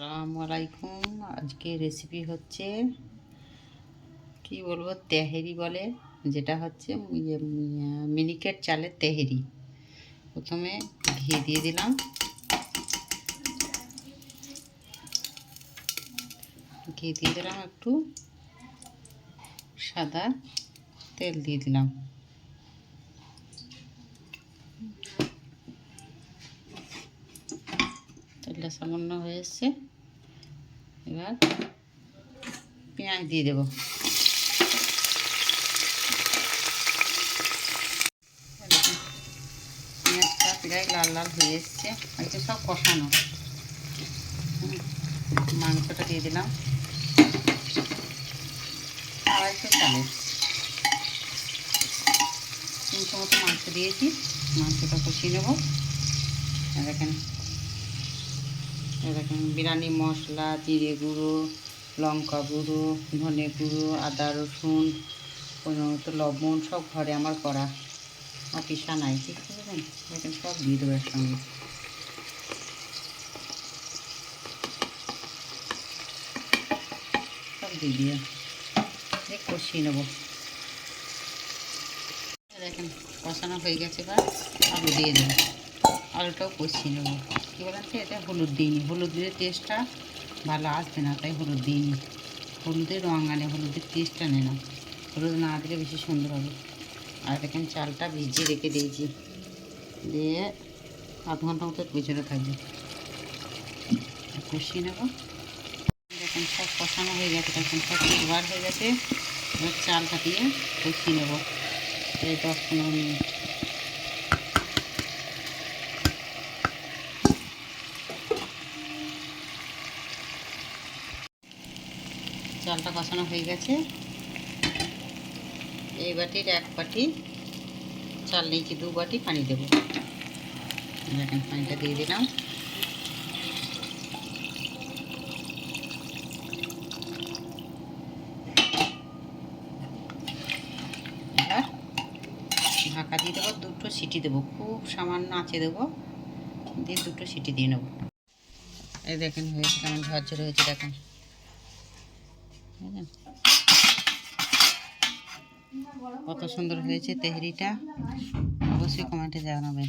আসসালামু আলাইকুম আজকে রেসিপি হচ্ছে কি বলব তেহেরি বলে। যেটা হচ্ছে ইয়ে, মিনিকেট চালের তেহেরি। প্রথমে ঘি দিয়ে দিলাম। ঘি দিয়ে দিলাম একটু। সাদা তেল দিয়ে দিলাম। তেলটা সামান্য হয়ে এসছে এবার পেঁয়াজ দিয়ে দেবো। পেঁয়াজটা প্রায় লাল লাল হয়ে এসছে। এটা সব কষানো। মাংসটা দিয়ে দিলাম। আড়াইশো চালের। তিনশো মতো মাংস দিয়েছি। মাংসটা কষিয়ে নেব। আর এখানে দেখেন বিরিয়ানি মশলা, জিরে গুঁড়ো, লঙ্কা গুঁড়ো, ধনে গুঁড়ো, আদা রসুন মতো লবণ, সব ঘরে আমার করা। অফিসা নাই, ঠিক আছে, দেখেন সব দিয়ে দেবো একসঙ্গে। সব দিয়ে দিয়ে দিয়ে কষিয়ে নেব। দেখেন, কষানো হয়ে গেছে বা আলু দিয়ে দেবো। আলুটাও কষিয়ে নেব। কী বলেন তো এটা হলুদ দিইনি হলুদ দিলে টেস্টটা ভালো আসবে না, তাই হলুদ দিইনি হলুদের রঙ আনে, হলুদের টেস্টটা নেই না। হলুদ না দিলে বেশি সুন্দর হবে। আর দেখেন, চালটা ভিজিয়ে রেখে দিয়েছি। দিয়ে আধ ঘণ্টা মতো পিছনে থাকবে। কষিয়ে নেব। দেখেন, সব কষানো হয়ে গেছে। দেখেন, সব বার হয়ে গেছে। এবার চালটা দিয়ে কষিয়ে নেব। এই দশ পনেরো মিনিট। চালটা কষানো হয়ে গেছে। এই বাটির এক বাটি, চাল নিয়েছি দু বাটি, পানি দেবো। দেখেন, পানিটা দিয়ে দিলাম। এবার ঢাকা দিয়ে দেবো, দুটো সিটি দেবো, খুব সামান্য আঁচে দেবো, দিয়ে দুটো সিটি দিয়ে নেব। এই দেখেন, হয়েছে কেমন ঝরঝরে হয়েছে, দেখেন? কত সুন্দর হয়েছে তেহরিটা? অবশ্যই কমেন্টে জানাবেন।